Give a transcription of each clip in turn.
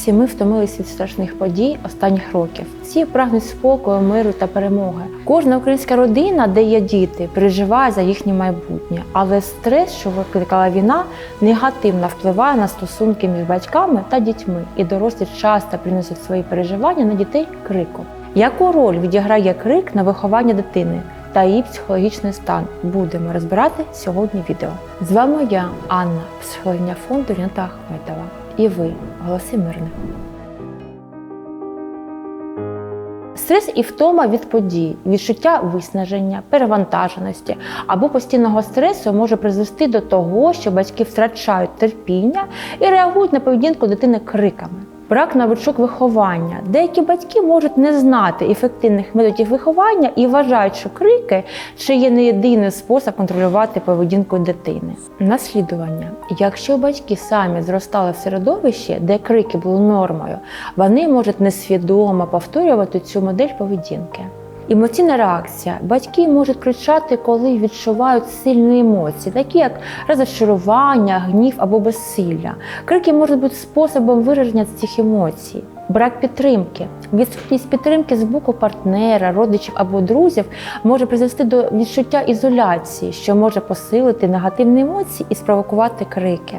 Всі ми втомилися від страшних подій останніх років. Всі прагнуть спокою, миру та перемоги. Кожна українська родина, де є діти, переживає за їхнє майбутнє. Але стрес, що викликала війна, негативно впливає на стосунки між батьками та дітьми, і дорослі часто приносять свої переживання на дітей криком. Яку роль відіграє крик на виховання дитини? Та її психологічний стан будемо розбирати сьогодні відео. З вами я, Анна, психологиня фонду Ріната Ахметова. І ви, голоси мирних. Стрес і втома від подій, відчуття виснаження, перевантаженості або постійного стресу може призвести до того, що батьки втрачають терпіння і реагують на поведінку дитини криками. Брак навичок виховання. Деякі батьки можуть не знати ефективних методів виховання і вважають, що крики ще є не єдиний спосіб контролювати поведінку дитини. Наслідування. Якщо батьки самі зростали в середовищі, де крики були нормою, вони можуть несвідомо повторювати цю модель поведінки. Емоційна реакція. Батьки можуть кричати, коли відчувають сильні емоції, такі як розчарування, гнів або безсилля. Крики можуть бути способом вираження цих емоцій. Брак підтримки. Відсутність підтримки з боку партнера, родичів або друзів може призвести до відчуття ізоляції, що може посилити негативні емоції і спровокувати крики.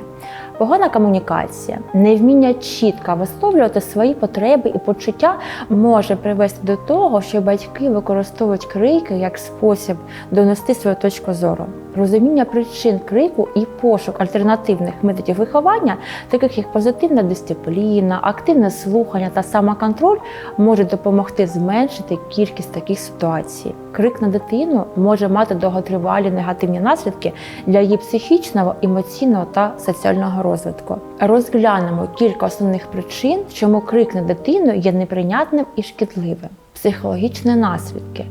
Погана комунікація, невміння чітко висловлювати свої потреби і почуття може привести до того, що батьки використовують крики як спосіб донести свою точку зору. Розуміння причин крику і пошук альтернативних методів виховання, таких як позитивна дисципліна, активне слухання та самоконтроль, можуть допомогти зменшити кількість таких ситуацій. Крик на дитину може мати довготривалі негативні наслідки для її психічного, емоційного та соціального розвитку. Розглянемо кілька основних причин, чому крик на дитину є неприйнятним і шкідливим. Психологічні наслідки.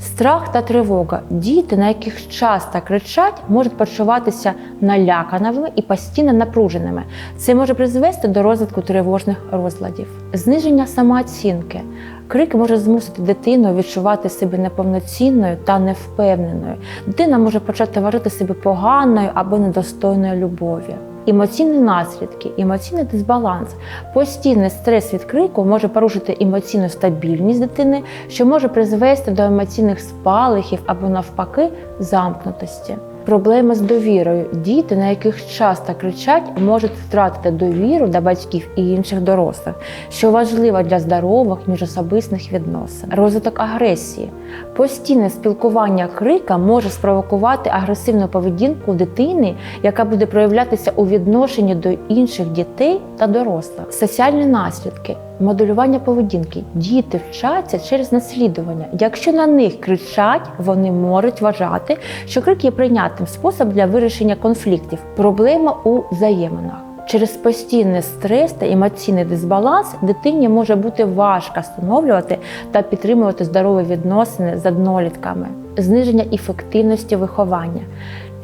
Страх та тривога. Діти, на яких часто кричать, можуть почуватися наляканими і постійно напруженими. Це може призвести до розвитку тривожних розладів. Зниження самооцінки. Крик може змусити дитину відчувати себе неповноцінною та невпевненою. Дитина може почати вважати себе поганою або недостойною любові. Емоційні наслідки, емоційний дисбаланс. Постійний стрес від крику може порушити емоційну стабільність дитини, що може призвести до емоційних спалахів або навпаки замкнутості. Проблеми з довірою. Діти, на яких часто кричать, можуть втратити довіру до батьків і інших дорослих, що важливо для здорових міжособисних відносин. Розвиток агресії. Постійне спілкування крика може спровокувати агресивну поведінку дитини, яка буде проявлятися у відношенні до інших дітей та дорослих. Соціальні наслідки. Моделювання поведінки. Діти вчаться через наслідування. Якщо на них кричать, вони можуть вважати, що крик є прийнятним способом для вирішення конфліктів. Проблема у взаєминах. Через постійний стрес та емоційний дисбаланс дитині може бути важко встановлювати та підтримувати здорові відносини з однолітками, зниження ефективності виховання.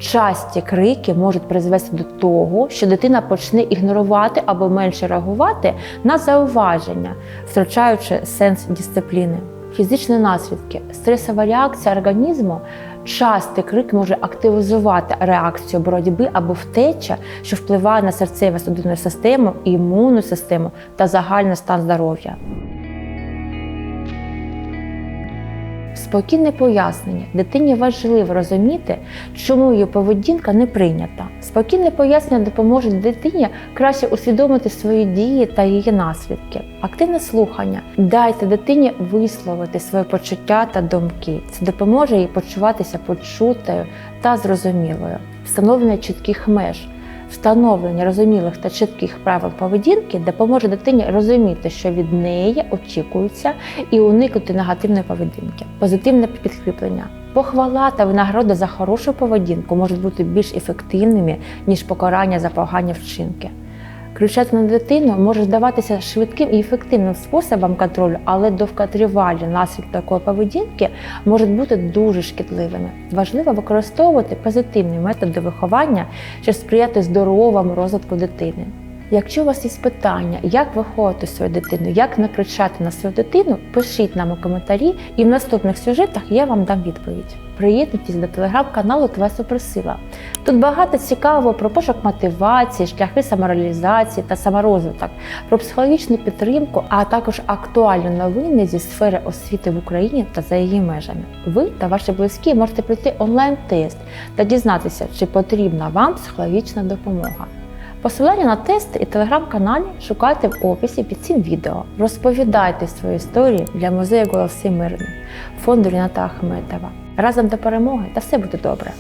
Часті крики можуть призвести до того, що дитина почне ігнорувати або менше реагувати на зауваження, втрачаючи сенс дисципліни. Фізичні наслідки, стресова реакція організму. Частий крик може активізувати реакцію боротьби або втеча, що впливає на серцево-судинну систему, імунну систему та загальний стан здоров'я. Спокійне пояснення. Дитині важливо розуміти, чому її поведінка не прийнята. Спокійне пояснення допоможе дитині краще усвідомити свої дії та її наслідки. Активне слухання. Дайте дитині висловити свої почуття та думки. Це допоможе їй почуватися почутою та зрозумілою. Встановлення чітких меж. Встановлення розумілих та чітких правил поведінки допоможе дитині розуміти, що від неї очікується, і уникнути негативної поведінки. Позитивне підкріплення. Похвала та винагорода за хорошу поведінку можуть бути більш ефективними, ніж покарання за погані вчинки. Кричати на дитину може здаватися швидким і ефективним способом контролю, але довготривалі наслідки такої поведінки можуть бути дуже шкідливими. Важливо використовувати позитивні методи виховання, що сприяти здоровому розвитку дитини. Якщо у вас є питання, як виховувати свою дитину, як не кричати на свою дитину, пишіть нам у коментарі, і в наступних сюжетах я вам дам відповідь. Приєднуйтесь до телеграм-каналу Твоя Суперсила. Тут багато цікавого про пошук мотивації, шляхи самореалізації та саморозвиток, про психологічну підтримку, а також актуальні новини зі сфери освіти в Україні та за її межами. Ви та ваші близькі можете пройти онлайн-тест та дізнатися, чи потрібна вам психологічна допомога. Посилання на тест і телеграм-каналі шукайте в описі під цим відео. Розповідайте свої історії для музею голоси мирних, фонду Ріната Ахметова. Разом до перемоги та все буде добре.